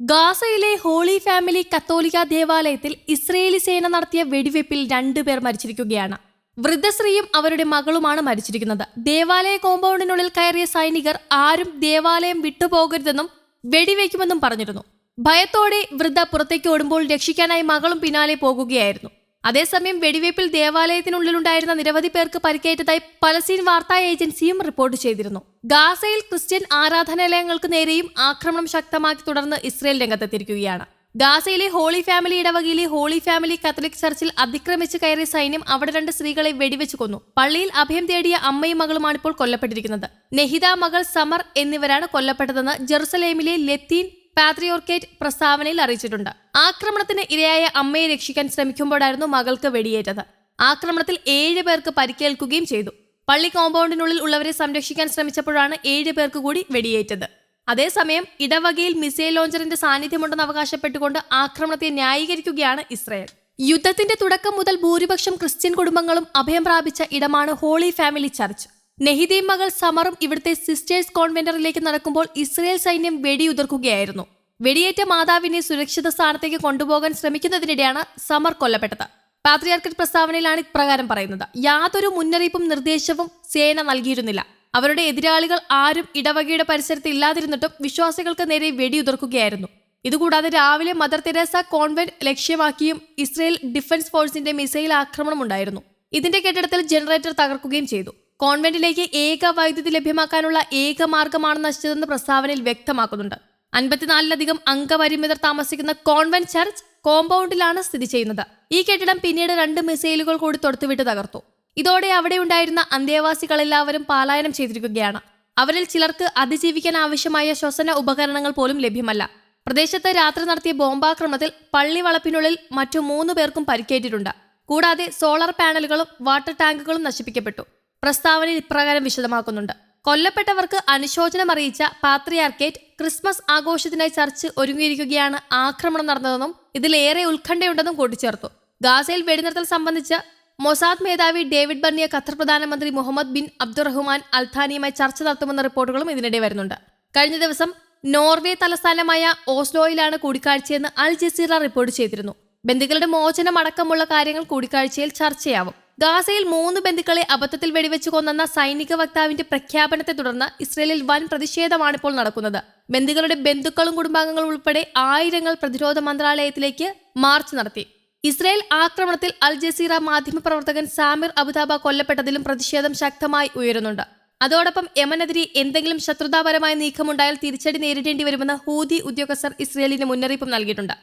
ഗാസയിലെ holy family കത്തോലിക്ക ദേവാലയത്തിൽ ഇസ്രയേലി സേന നടത്തിയ വെടിവെപ്പിൽ രണ്ടുപേർ മരിച്ചിരിക്കുകയാണ്. വൃദ്ധശ്രീയും അവരുടെ മകളുമാണ് മരിച്ചിരിക്കുന്നത്. ദേവാലയ കോമ്പൗണ്ടിനുള്ളിൽ കയറിയ സൈനികർ ആരും ദേവാലയം വിട്ടുപോകരുതെന്നും വെടിവെക്കുമെന്നും പറഞ്ഞിരുന്നു. ഭയത്തോടെ വൃദ്ധ പുറത്തേക്ക് ഓടുമ്പോൾ രക്ഷിക്കാനായി മകളും പിന്നാലെ പോകുകയായിരുന്നു. അതേസമയം വെടിവയ്പിൽ ദേവാലയത്തിനുള്ളിലുണ്ടായിരുന്ന നിരവധി പേർക്ക് പരിക്കേറ്റതായി പലസ്തീൻ വാർത്താ ഏജൻസിയും റിപ്പോർട്ട് ചെയ്തിരുന്നു. ഗാസയിൽ ക്രിസ്ത്യൻ ആരാധനാലയങ്ങൾക്ക് നേരെയും ആക്രമണം ശക്തമാക്കി തുടർന്ന് ഇസ്രയേൽ രംഗത്തെത്തിയിരിക്കുകയാണ്. ഗാസയിലെ ഹോളി ഫാമിലി ഇടവകയിലെ ഹോളി ഫാമിലി കത്തലിക് ചർച്ചിൽ അതിക്രമിച്ച് കയറിയ സൈന്യം അവിടെ രണ്ട് സ്ത്രീകളെ വെടിവെച്ച് കൊന്നു. പള്ളിയിൽ അഭയം തേടിയ അമ്മയും മകളുമാണ് ഇപ്പോൾ കൊല്ലപ്പെട്ടിരിക്കുന്നത്. നെഹിദ മകൾ സമർ എന്നിവരാണ് കൊല്ലപ്പെട്ടതെന്ന് ജെറുസലേമിലെ ലത്തീൻ പാത്രിയോർക്കേറ്റ് പ്രസ്താവനയിൽ അറിയിച്ചിട്ടുണ്ട്. ആക്രമണത്തിന് ഇരയായ അമ്മയെ രക്ഷിക്കാൻ ശ്രമിക്കുമ്പോഴായിരുന്നു മകൾക്ക് വെടിയേറ്റത്. ആക്രമണത്തിൽ ഏഴ് പേർക്ക് പരിക്കേൽക്കുകയും ചെയ്തു. പള്ളി കോമ്പൗണ്ടിനുള്ളിൽ ഉള്ളവരെ സംരക്ഷിക്കാൻ ശ്രമിച്ചപ്പോഴാണ് ഏഴ് പേർക്ക് കൂടി വെടിയേറ്റത്. അതേസമയം ഇടവകയിൽ മിസൈൽ ലോഞ്ചറിന്റെ സാന്നിധ്യമുണ്ടെന്ന് അവകാശപ്പെട്ടുകൊണ്ട് ആക്രമണത്തെ ന്യായീകരിക്കുകയാണ് ഇസ്രയേൽ. യുദ്ധത്തിന്റെ തുടക്കം മുതൽ ഭൂരിപക്ഷം ക്രിസ്ത്യൻ കുടുംബങ്ങളും അഭയം പ്രാപിച്ച ഇടമാണ് ഹോളി ഫാമിലി ചർച്ച്. നെഹിദീം മകൾ സമറും ഇവിടുത്തെ സിസ്റ്റേഴ്സ് കോൺവെന്ററിലേക്ക് നടക്കുമ്പോൾ ഇസ്രയേൽ സൈന്യം വെടിയുതിർക്കുകയായിരുന്നു. വെടിയേറ്റ മാതാവിനെ സുരക്ഷിത സ്ഥാനത്തേക്ക് കൊണ്ടുപോകാൻ ശ്രമിക്കുന്നതിനിടെയാണ് സമർ കൊല്ലപ്പെട്ടത്. പാത്രിയാർക്കറ്റ് പ്രസ്താവനയിലാണ് ഇപ്രകാരം പറയുന്നത്. യാതൊരു മുന്നറിയിപ്പും നിർദ്ദേശവും സേന നൽകിയിരുന്നില്ല. അവരുടെ എതിരാളികൾ ആരും ഇടവകയുടെ പരിസരത്ത് ഇല്ലാതിരുന്നിട്ടും വിശ്വാസികൾക്ക് നേരെ വെടിയുതിർക്കുകയായിരുന്നു. ഇതുകൂടാതെ രാവിലെ മദർ തെരേസ കോൺവെന്റ് ലക്ഷ്യമാക്കിയും ഇസ്രയേൽ ഡിഫൻസ് ഫോഴ്സിന്റെ മിസൈൽ ആക്രമണം ഉണ്ടായിരുന്നു ഇതിന്റെ കെട്ടിടത്തിൽ ജനറേറ്റർ തകർക്കുകയും ചെയ്തു. കോൺവെന്റിലേക്ക് ഏക വൈദ്യുതി ലഭ്യമാക്കാനുള്ള ഏക മാർഗമാണ് നശിച്ചതെന്ന് പ്രസ്താവനയിൽ വ്യക്തമാക്കുന്നുണ്ട്. അൻപത്തിനാലിലധികം അംഗപരിമിതർ താമസിക്കുന്ന കോൺവെന്റ് ചർച്ച് കോമ്പൗണ്ടിലാണ് സ്ഥിതി ചെയ്യുന്നത്. ഈ കെട്ടിടം പിന്നീട് രണ്ട് മിസൈലുകൾ കൂടി തൊടുത്തുവിട്ട് തകർത്തു. ഇതോടെ അവിടെ ഉണ്ടായിരുന്ന അന്തേവാസികളെല്ലാവരും പലായനം ചെയ്തിരിക്കുകയാണ്. അവരിൽ ചിലർക്ക് അതിജീവിക്കാൻ ആവശ്യമായ ശ്വസന ഉപകരണങ്ങൾ പോലും ലഭ്യമല്ല. പ്രദേശത്ത് രാത്രി നടത്തിയ ബോംബാക്രമണത്തിൽ പള്ളി വളപ്പിനുള്ളിൽ മറ്റു മൂന്ന് പേർക്കും പരിക്കേറ്റിട്ടുണ്ട്. കൂടാതെ സോളാർ പാനലുകളും വാട്ടർ ടാങ്കുകളും നശിപ്പിക്കപ്പെട്ടു. പ്രസ്താവനയിൽ ഇപ്രകാരം വിശദമാക്കുന്നുണ്ട്. കൊല്ലപ്പെട്ടവർക്ക് അനുശോചനം അറിയിച്ച പാത്രിയാർക്കേറ്റ് ക്രിസ്മസ് ആഘോഷത്തിനായി ചർച്ച് ഒരുങ്ങിയിരിക്കുകയാണ് ആക്രമണം നടന്നതെന്നും ഇതിലേറെ ഉത്കണ്ഠയുണ്ടെന്നും കൂട്ടിച്ചേർത്തു. ഗാസയിൽ വെടിനിർത്തൽ സംബന്ധിച്ച് മൊസാദ് മേധാവി ഡേവിഡ് ബർണിയ ഖത്തർ പ്രധാനമന്ത്രി മുഹമ്മദ് ബിൻ അബ്ദുറഹ്മാൻ അൽഥാനിയുമായി ചർച്ച നടത്തുമെന്ന റിപ്പോർട്ടുകളും ഇതിനിടെ വരുന്നുണ്ട്. കഴിഞ്ഞ ദിവസം നോർവേ തലസ്ഥാനമായ ഓസ്ലോയിലാണ് കൂടിക്കാഴ്ചയെന്ന് അൽ ജസീറ റിപ്പോർട്ട് ചെയ്തിരുന്നു. ബന്ധുക്കളുടെ മോചനം അടക്കമുള്ള കാര്യങ്ങൾ കൂടിക്കാഴ്ചയിൽ ചർച്ചയാവും. ഗാസയിൽ മൂന്ന് ബന്ധുക്കളെ അബദ്ധത്തിൽ വെടിവെച്ച് കൊന്നെന്ന സൈനിക വക്താവിന്റെ പ്രഖ്യാപനത്തെ തുടർന്ന് ഇസ്രയേലിൽ വൻ പ്രതിഷേധമാണ് ഇപ്പോൾ നടക്കുന്നത്. ബന്ധുക്കളുടെ ബന്ധുക്കളും കുടുംബാംഗങ്ങളും ഉൾപ്പെടെ ആയിരങ്ങൾ പ്രതിരോധ മന്ത്രാലയത്തിലേക്ക് മാർച്ച് നടത്തി. ഇസ്രയേൽ ആക്രമണത്തിൽ അൽ ജസീറ മാധ്യമപ്രവർത്തകൻ സാമിർ അബുദാബ കൊല്ലപ്പെട്ടതിലും പ്രതിഷേധം ശക്തമായി ഉയരുന്നുണ്ട്. അതോടൊപ്പം യമനെതിരെ എന്തെങ്കിലും ശത്രുതാപരമായ നീക്കമുണ്ടായാൽ തിരിച്ചടി നേരിടേണ്ടി വരുമെന്ന് ഹൂതി ഉദ്യോഗസ്ഥർ ഇസ്രയേലിന് മുന്നറിയിപ്പും നൽകിയിട്ടുണ്ട്.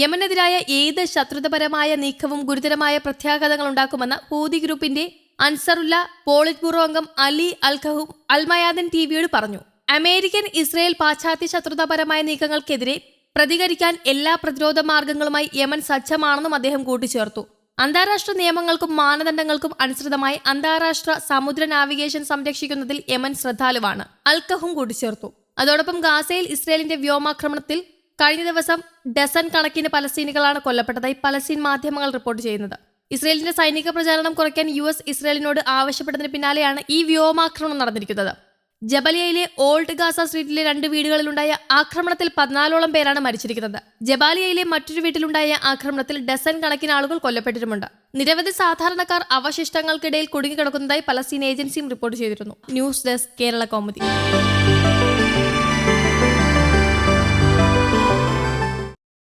യമനെതിരായ ഏത് ശത്രുതപരമായ നീക്കവും ഗുരുതരമായ പ്രത്യാഘാതങ്ങൾ ഉണ്ടാക്കുമെന്ന് ഹൂതി ഗ്രൂപ്പിന്റെ അൻസറുല്ല പോളിറ്റ് ബ്യൂറോ അംഗം അലി അൽഖഹും ടി വിയോട് പറഞ്ഞു. അമേരിക്കൻ ഇസ്രയേൽ പാശ്ചാത്യ ശത്രുതാപരമായ നീക്കങ്ങൾക്കെതിരെ പ്രതികരിക്കാൻ എല്ലാ പ്രതിരോധ മാർഗങ്ങളുമായി യമൻ സജ്ജമാണെന്നും അദ്ദേഹം കൂട്ടിച്ചേർത്തു. അന്താരാഷ്ട്ര നിയമങ്ങൾക്കും മാനദണ്ഡങ്ങൾക്കും അനുസൃതമായി അന്താരാഷ്ട്ര സമുദ്ര നാവിഗേഷൻ സംരക്ഷിക്കുന്നതിൽ യമൻ ശ്രദ്ധാലുവാണ് അൽക്കഹും കൂട്ടിച്ചേർത്തു. അതോടൊപ്പം ഗാസയിൽ ഇസ്രയേലിന്റെ വ്യോമാക്രമണത്തിൽ കഴിഞ്ഞ ദിവസം ഡസൻ കണക്കിന് പലസ്തീനികളാണ് കൊല്ലപ്പെട്ടതായി പലസ്തീൻ മാധ്യമങ്ങൾ റിപ്പോർട്ട് ചെയ്യുന്നത്. ഇസ്രയേലിന്റെ സൈനിക പ്രചാരണം കുറയ്ക്കാൻ യു എസ് ഇസ്രയേലിനോട് ആവശ്യപ്പെട്ടതിന് പിന്നാലെയാണ് ഈ വ്യോമാക്രമണം നടന്നിരിക്കുന്നത്. ജബാലിയയിലെ ഓൾഡ് ഗാസ സ്ട്രീറ്റിലെ രണ്ട് വീടുകളിലുണ്ടായ ആക്രമണത്തിൽ പതിനാലോളം പേരാണ് മരിച്ചിരിക്കുന്നത്. ജബാലിയയിലെ മറ്റൊരു വീട്ടിലുണ്ടായ ആക്രമണത്തിൽ ഡസൻ കണക്കിന് ആളുകൾ കൊല്ലപ്പെട്ടിട്ടുമുണ്ട്. നിരവധി സാധാരണക്കാർ അവശിഷ്ടങ്ങൾക്കിടയിൽ കുടുങ്ങിക്കിടക്കുന്നതായി പലസ്തീൻ ഏജൻസിയും റിപ്പോർട്ട് ചെയ്തിരുന്നു. News desk Kerala Kaumudi.